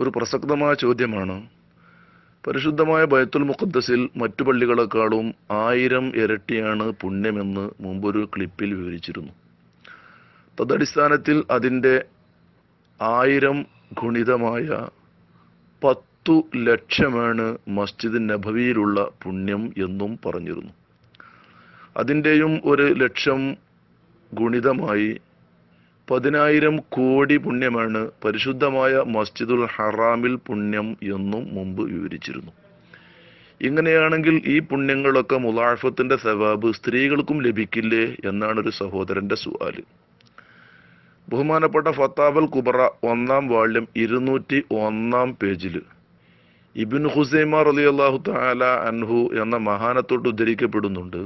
ഒരു പ്രസക്തമായ ചോദ്യമാണ്. പരിശുദ്ധമായ ബൈത്തുൽ മുഖദ്ദസിൽ മറ്റു പള്ളികളെക്കാളും ആയിരം ഇരട്ടിയാണ് പുണ്യമെന്ന് മുമ്പൊരു ക്ലിപ്പിൽ വിവരിച്ചിരുന്നു. തദടിസ്ഥാനത്തിൽ അതിന്റെ ആയിരം ഗുണിതമായ പത്തു ലക്ഷമാണ് മസ്ജിദ് നബവിയിലുള്ള പുണ്യം എന്നും പറഞ്ഞിരുന്നു. അതിന്റെയും ഒരു ലക്ഷം ഗുണിതമായി പതിനായിരം കോടി പുണ്യമാണ് പരിശുദ്ധമായ മസ്ജിദുൽ ഹറാമിൽ പുണ്യം എന്നും മുമ്പ് വിവരിച്ചിരുന്നു. ഇങ്ങനെയാണെങ്കിൽ ഈ പുണ്യങ്ങളൊക്കെ മുലാഫത്തിന്റെ സവാബ് സ്ത്രീകൾക്കും ലഭിക്കില്ലേ എന്നാണ് ഒരു സഹോദരന്റെ സുവാൽ. ബഹുമാനപ്പെട്ട ഫത്താബൽ കുബറ ഒന്നാം വാള്യം ഇരുന്നൂറ്റി ഒന്നാം പേജിൽ ഇബിൻ ഹുസൈമ റലി അള്ളാഹു താല അൻഹു എന്ന മഹാനത്തോട്ട് ഉദ്ധരിക്കപ്പെടുന്നുണ്ട്.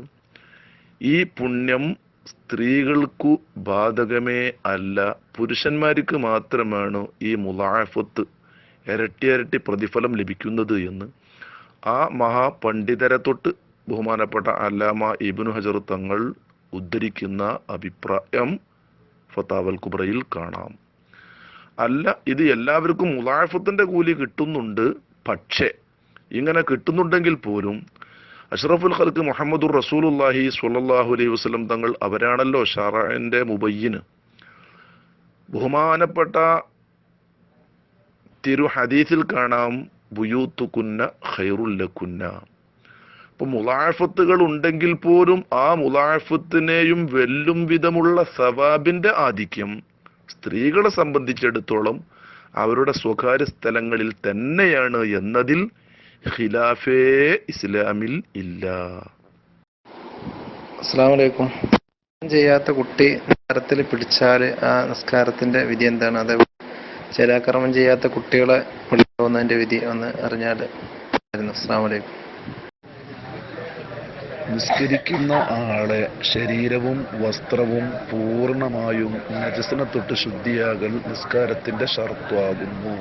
ഈ പുണ്യം സ്ത്രീകൾക്കു ബാധകമേ അല്ല. പുരുഷന്മാർക്ക് മാത്രമാണ് ഈ മുലാഫത്ത് ഇരട്ടി ഇരട്ടി പ്രതിഫലം ലഭിക്കുന്നത് എന്ന്? ആ മഹാപണ്ഡിതരെ തൊട്ട് ബഹുമാനപ്പെട്ട അല്ലാമ ഇബിനു ഹജർ തങ്ങൾ ഉദ്ധരിക്കുന്ന അഭിപ്രായം ഫത്താവൽ കുബ്രയിൽ കാണാം. അല്ല ഇത് എല്ലാവർക്കും മുലാഫത്തിന്റെ കൂലി കിട്ടുന്നുണ്ട്. പക്ഷേ ഇങ്ങനെ കിട്ടുന്നുണ്ടെങ്കിൽ പോലും അഷ്റഫുൽ ഖൽക്ക് മുഹമ്മദുർ റസൂലുല്ലാഹി സുല്ലാഹു അലൈഹി വസ്ലം തങ്ങൾ അവരാണല്ലോ ഷറഅന്റെ മുബയ്യന്. ബഹുമാനപ്പെട്ട തിരു ഹദീസിൽ കാണാം ബുയൂത്തുക്കുന്ന ഖൈറുല്ലക്കുന്ന ഇപ്പം മുലാഫത്തുകൾ ഉണ്ടെങ്കിൽ പോലും ആ മുലാഫത്തിനെയും വെല്ലും വിധമുള്ള സവാബിന്റെ ആധിക്യം സ്ത്രീകളെ സംബന്ധിച്ചിടത്തോളം അവരുടെ സ്വകാര്യ സ്ഥലങ്ങളിൽ തന്നെയാണ് എന്നതിൽ ഖിലാഫേ ഇസ്ലാമിൽ ഇല്ല. അസ്സാം വലൈക്കും ചെയ്യാത്ത കുട്ടി നിസ്കാരത്തിൽ പിടിച്ചാൽ ആ നിസ്കാരത്തിന്റെ വിധി എന്താണ്? അതേപോലെ ചിലാക്രമം ചെയ്യാത്ത കുട്ടികളെ വിളിക്കുന്നതിന്റെ വിധി ഒന്ന് അറിഞ്ഞാൽ അസ്സാം വലൈക്കും നിസ്കരിക്കുന്ന ആളെ ശരീരവും വസ്ത്രവും പൂർണമായും നജസിനെ തൊട്ട് ശുദ്ധിയാകൽ നിസ്കാരത്തിന്റെ ഷർത്താകുന്നു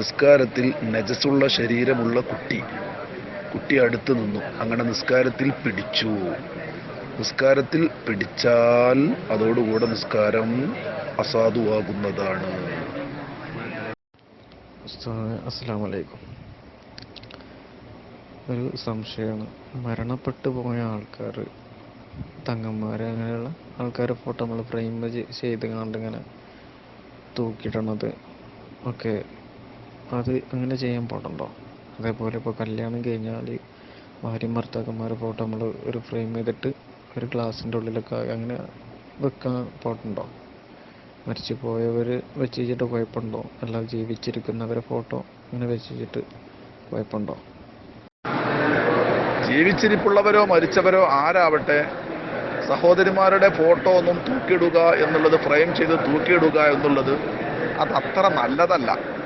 നിസ്കാരത്തിൽ നജസുള്ള ശരീരമുള്ള കുട്ടി. കുട്ടി അടുത്ത് നിന്നു. അങ്ങനെ നിസ്കാരത്തിൽ പിടിച്ചു. നിസ്കാരത്തിൽ പിടിച്ചാൽ അതോടുകൂടെ നിസ്കാരം അസാധുവാകുന്നതാണ്. അസ്സാം വലൈക്കും ഒരു സംശയമാണ്. മരണപ്പെട്ടു പോയ ആൾക്കാർ തങ്ങന്മാർ അങ്ങനെയുള്ള ആൾക്കാരെ ഫോട്ടോ നമ്മൾ ഫ്രെയിം ചെയ്ത് കണ്ടിങ്ങനെ തൂക്കിയിടണത് ഒക്കെ അത് അങ്ങനെ ചെയ്യാൻ പാടുണ്ടോ? അതേപോലെ ഇപ്പോൾ കല്യാണം കഴിഞ്ഞാൽ ഭാര്യയും ഭർത്താക്കന്മാരെ ഫോട്ടോ നമ്മൾ ഒരു ഫ്രെയിം ചെയ്തിട്ട് ഒരു ഗ്ലാസിന്റെ ഉള്ളിലൊക്കെ അങ്ങനെ വെക്കാൻ പാടുണ്ടോ? മരിച്ചു പോയവർ വെച്ച് വെച്ചിട്ട് കുഴപ്പമുണ്ടോ? അല്ല ജീവിച്ചിരിക്കുന്നവരെ ഫോട്ടോ അങ്ങനെ വെച്ച് വെച്ചിട്ട് കുഴപ്പമുണ്ടോ? ജീവിച്ചിരിപ്പുള്ളവരോ മരിച്ചവരോ ആരാവട്ടെ? സഹോദരിമാരുടെ ഫോട്ടോ ഒന്നും തൂക്കിയിടുക എന്നുള്ളത് ഫ്രെയിം ചെയ്ത് തൂക്കിയിടുക എന്നുള്ളത് അത് അത്ര നല്ലതല്ല.